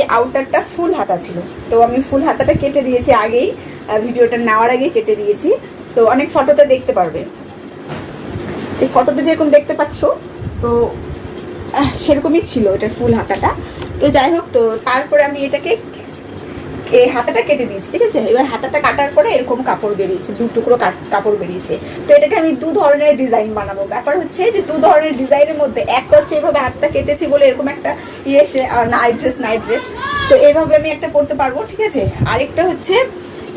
এই আউটারটা ফুল হাতা ছিল। তো আমি ফুল হাতাটা কেটে দিয়েছি আগেই ভিডিওটা নেওয়ার আগে কেটে দিয়েছি। তো অনেক ফটোতে দেখতে পারবে। এই ফটোতে যেরকম দেখতে পাচ্ছ, তো সেরকমই ছিল এটা ফুল হাতাটা। তো যাই হোক, তো তারপরে আমি এটাকে এই হাতাটা কেটে দিয়েছি, ঠিক আছে? এবার হাতাটা কাটার পরে এরকম কাপড় বেরিয়েছে, দু টুকরো কাপড় বেরিয়েছে। তো এটাকে আমি দু ধরনের ডিজাইন বানাবো। ব্যাপার হচ্ছে যে দু ধরনের ডিজাইনের মধ্যে একটা হচ্ছে এভাবে হাতটা কেটেছি বলে এরকম একটা ইয়ে এসে নাইট ড্রেস নাইট ড্রেস তো এইভাবে আমি একটা পরতে পারব, ঠিক আছে? আরেকটা হচ্ছে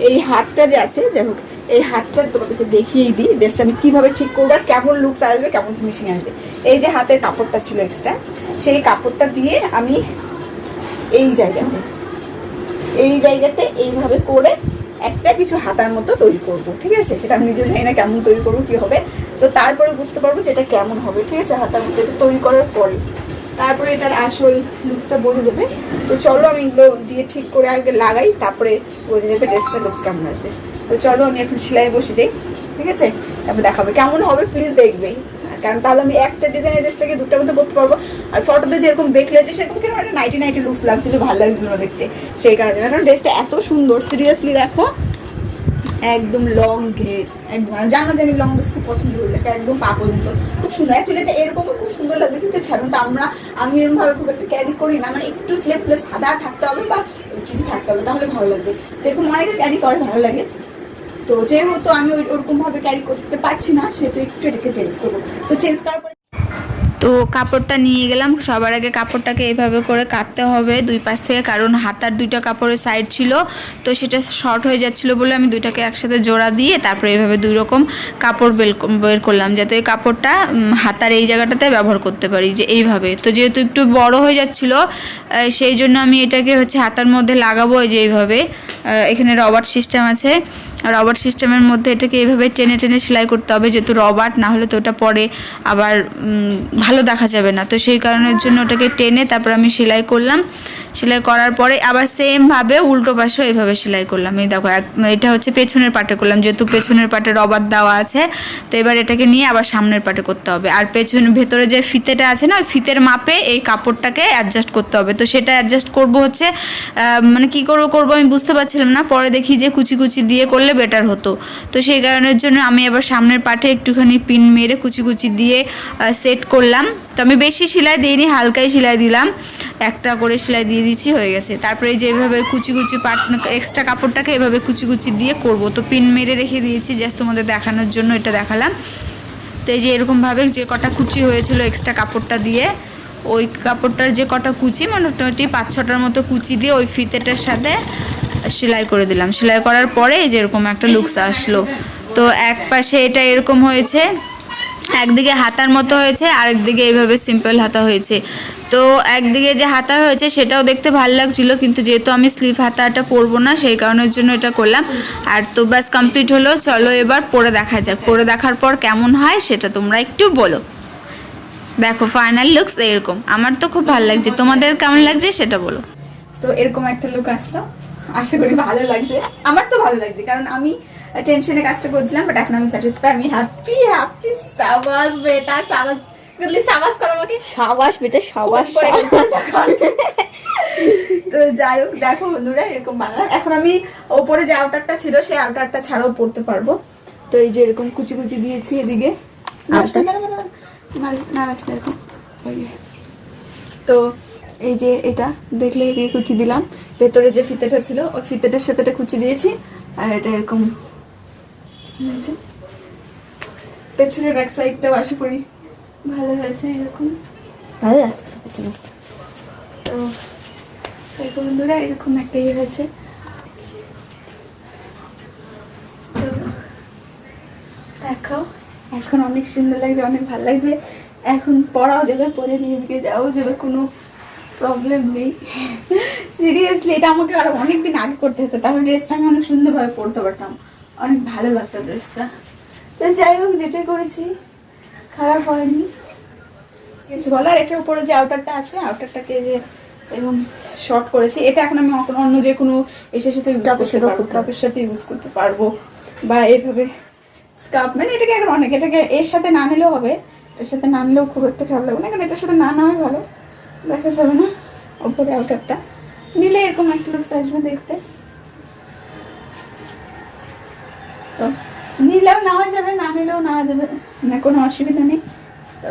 এই হাতটা যে আছে, যাই হোক, এই হাতটা তোমাদেরকে দেখিয়েই দিই। ড্রেসটা আমি কীভাবে ঠিক করব আর কেমন লুকস আসবে, কেমন ফিনিশিং আসবে। এই যে হাতের কাপড়টা ছিল এক্সট্রা সেই কাপড়টা দিয়ে আমি এই জায়গাতে এই জায়গাতে এইভাবে করে একটা কিছু হাতার মতো তৈরি করব, ঠিক আছে? সেটা আমি নিজে জানি না কেমন তৈরি করব, কি হবে। তো তারপরে বুঝতে পারব যে এটা কেমন হবে, ঠিক আছে? হাতার মতো এটা তৈরি করার পরে। তারপরে এটার আসল লুকসটা বলে দেবে। তো চলো আমি এগুলো দিয়ে ঠিক করে আগে লাগাই, তারপরে বোঝা যাবে ড্রেসটা লুকস কেমন আসবে। তো চলো আমি এখন সেলাই বসে যাই, ঠিক আছে? তারপর দেখাবে, কেমন হবে প্লিজ দেখবে। কারণ তাহলে আমি একটা ডিজাইনের ড্রেসটাকে দুটার মধ্যে করতে পারব আর ফটোতে যেরকম দেখলে যে সেরকম কীরকম একটা নাইটি নাইটি লুকস লাগছিল, ভালো লাগছিল দেখতে। সেই কারণে কারণ ড্রেসটা এত সুন্দর সিরিয়াসলি দেখো, একদম লং ঘের একদম জানো যে আমি লং ড্রেস খুব পছন্দ করি এটা একদম পা পর্যন্ত খুব সুন্দর। অ্যাকচুয়ালি এটা এরকমও খুব সুন্দর লাগে কিন্তু ছাড়ুন তো, আমরা, আমি এরকমভাবে খুব একটা ক্যারি করি না মানে একটু স্লেপ স্লেপলেস সাদা থাকতে হবে বা কিছু থাকতে হবে, তাহলে ভালো লাগবে। দেখুন অনেকে ক্যারি করে, ভালো লাগে। তো যেহেতু আমি ওই ওরকম ভাবে ক্যারি করতে পারছি না, সেহেতু একটু এটাকে চেঞ্জ করব। তো চেঞ্জ করার পরে তো কাপড়টা নিয়ে গেলাম। সবার আগে কাপড়টাকে এইভাবে করে কাটতে হবে দুই পাশ থেকে, কারণ হাতার দুইটা কাপড়ের সাইড ছিল। তো সেটা শর্ট হয়ে যাচ্ছিল বলে আমি দুইটাকে একসাথে জোড়া দিয়ে তারপরে এইভাবে দুই রকম কাপড় বের করলাম, যাতে এই কাপড়টা হাতার এই জায়গাটাতে ব্যবহার করতে পারি যে এইভাবে। তো যেহেতু একটু বড় হয়ে যাচ্ছিল সেই জন্য আমি এটাকে হচ্ছে হাতার মধ্যে লাগাবো যে এইভাবে। এখানে রবার্ট সিস্টেম আছে। রবার্ট সিস্টেমের মধ্যে এটাকে এইভাবে টেনে টেনে সেলাই করতে হবে যেহেতু রবার্ট, না হলে তো ওটা পরে আবার ভালো দেখা যাবে না। তো সেই কারণের জন্য ওটাকে টেনে তারপর আমি সেলাই করলাম। সেলাই করার পরে আবার সেমভাবে উল্টো পাশে এইভাবে সেলাই করলাম। এই দেখো এটা হচ্ছে পেছনের পাটে করলাম, যেহেতু পেছনের পাটে রবার দেওয়া আছে, তো এবার এটাকে নিয়ে আবার সামনের পাটে করতে হবে। আর পেছন ভেতরে যে ফিতেটা আছে না, ওই ফিতের মাপে এই কাপড়টাকে অ্যাডজাস্ট করতে হবে। তো সেটা অ্যাডজাস্ট করব হচ্ছে মানে কি করব করব আমি বুঝতে পারছিলাম না। পরে দেখি যে কুচি কুচি দিয়ে করলে বেটার হতো। তো সেই কারণের জন্য আমি আবার সামনের পাটে একটুখানি পিন মেরে কুচি কুচি দিয়ে সেট করলাম। তো আমি বেশি সেলাই দিইনি, হালকাই সেলাই দিলাম। একটা করে সেলাই দিয়ে দিচ্ছি, হয়ে গেছে। তারপরে এই যে এভাবে কুচি কুচি পাট এক্সট্রা কাপড়টাকে এভাবে কুচি কুচি দিয়ে করব। তো পিন মেরে রেখে দিয়েছি জাস্ট তোমাদের দেখানোর জন্য এটা দেখালাম। তো এই যে এরকমভাবে যে কটা কুচি হয়েছিল এক্সট্রা কাপড়টা দিয়ে, ওই কাপড়টার যে কটা কুচি, মোটামুটি পাঁচ ছটার মতো কুচি দিয়ে ওই ফিতেটার সাথে সেলাই করে দিলাম। সেলাই করার পরে এই যে এরকম একটা লুকস আসলো। তো এক পাশে এটা এরকম হয়েছে একদিকে হাতার মতো হয়েছে, আরেকদিকে এইভাবে সিম্পল হাতা হয়েছে। তো একদিকে যে হাতা হয়েছে সেটাও দেখতে ভালো লাগছিল, কিন্তু যেহেতু আমি স্লিভ হাতাটা পরবো না, সেই কারণের জন্য এটা করলাম। আর তো ব্যাস কমপ্লিট হলো, চলো এবার পরে দেখা যাক। পরে দেখার পর কেমন হয় সেটা তোমরা একটু বলো। দেখো ফাইনাল লুকস এরকম। আমার তো খুব ভালো লাগছে। তোমাদের কেমন লাগছে সেটা বলো। তো এরকম একটা লুক আসলো। আশা করি ভালো লাগছে। আমার তো ভালো লাগছে, কারণ আমি টেনশনে কাজটা করছিলাম বাট এখন আমি স্যাটিসফাই আমি হ্যাপি হ্যাপি সাবাস বেটা সাবাস গলি সাবাস করো আমাকে। সাবাস বেটা সাবাস তো যাই হোক দেখো বন্ধুরা এরকম বাংলা। এখন আমি ওপরে যে আউটারটা ছিল সেই আউটারটা ছাড়াও পড়তে পারব। তো এই যে এরকম কুচি কুচি দিয়েছি এদিকে। তো এই যে এটা দেখলে এদিকে কুচি দিলাম। ভেতরে যে ফিতেটা ছিল ওই ফিতেটার সাথে কুচি দিয়েছি। আর এটা এরকম পেছনের ব্যাক সাইডটাও আশা করি ভালো হয়েছে এরকম। ভালো লাগছে তো তারপর বন্ধুরা এরকম একটা ইয়ে হয়েছে। তো দেখো এখন অনেক সুন্দর লাগছে অনেক ভালো লাগছে। এখন পড়াও যাবে পরে নিয়ে দিকে যাও যাবে কোনো প্রবলেম নেই। সিরিয়াসলি এটা আমাকে আরও অনেক দিন আগে করতে হতো তাহলে ড্রেসটা আমি অনেক সুন্দরভাবে পরতে পারতাম। অনেক ভালো লাগতো ড্রেসটা। তো যাই হোক যেটাই করেছি খারাপ হয়নি। কিছু বলো আর এটার উপরে যে আউটারটা আছে আউটারটাকে যে এবং শর্ট করেছি এটা এখন আমি অন্য- অন্য যে কোনো এসের সাথে ইউজ টপের করতে পারব করতে পারব। টপের সাথে ইউজ করতে পারব। বা এইভাবে স্কার্ফ মানে এটাকে এখন অনেক এটাকে এর সাথে না নিলেও হবে এটার সাথে না নিলেও খুব একটা খারাপ লাগবে না কারণ এটার সাথে না নেওয়াই ভালো। দেখা যাবে না ওপরে আউটারটা নিলে এরকম একটা লুকস আসবে দেখতে। নিলেও নেওয়া যাবে, না নিলেও নেওয়া যাবে। না, কোনো অসুবিধা নেই। তো,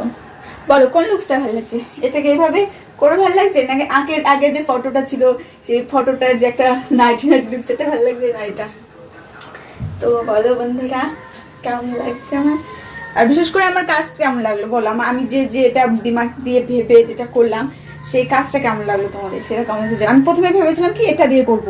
বলো, কোন লুকসটা ভালো লাগছে? এটাকে এভাবে করে ভালো লাগছে? নাকি আগের আগের যে ফটোটা ছিল, সেই ফটোটার যে একটা নাইটি নাইটি লুক, সেটা ভালো লাগছে না এটা? তো, বলো বন্ধুরা, কেমন লাগছে আমার? আর বিশেষ করে আমার কাজ কেমন লাগল, বলো? আমি যে, যেটা দিমাগ দিয়ে ভেবে যেটা করলাম, সেই কাজটা কেমন লাগল তোমাদের? সেটা জানাও। আমি প্রথমে ভেবেছিলাম কি, এটা দিয়ে করব।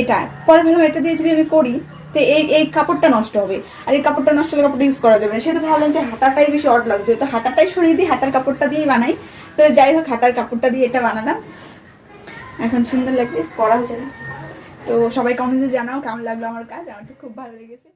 এটা, পরে ভাবলাম এটা দিয়ে যদি আমি করি তো এই এই কাপড়টা নষ্ট হবে। আর এই কাপড়টা নষ্ট হলে কাপড়টা ইউজ করা যাবে না। সেহেতু ভাবলাম যে হাতাটাই বেশি অড লাগছে। তো হাতাটাই সরিয়ে দিই হাতার কাপড়টা দিয়েই বানাই। তো যাই হোক, হাতার কাপড়টা দিয়ে এটা বানালাম। এখন সুন্দর লাগছে পড়া যাবে। তো সবাই কমেন্টে জানাও কেমন লাগল আমার কাজ। আমার তো খুব ভালো লেগেছে।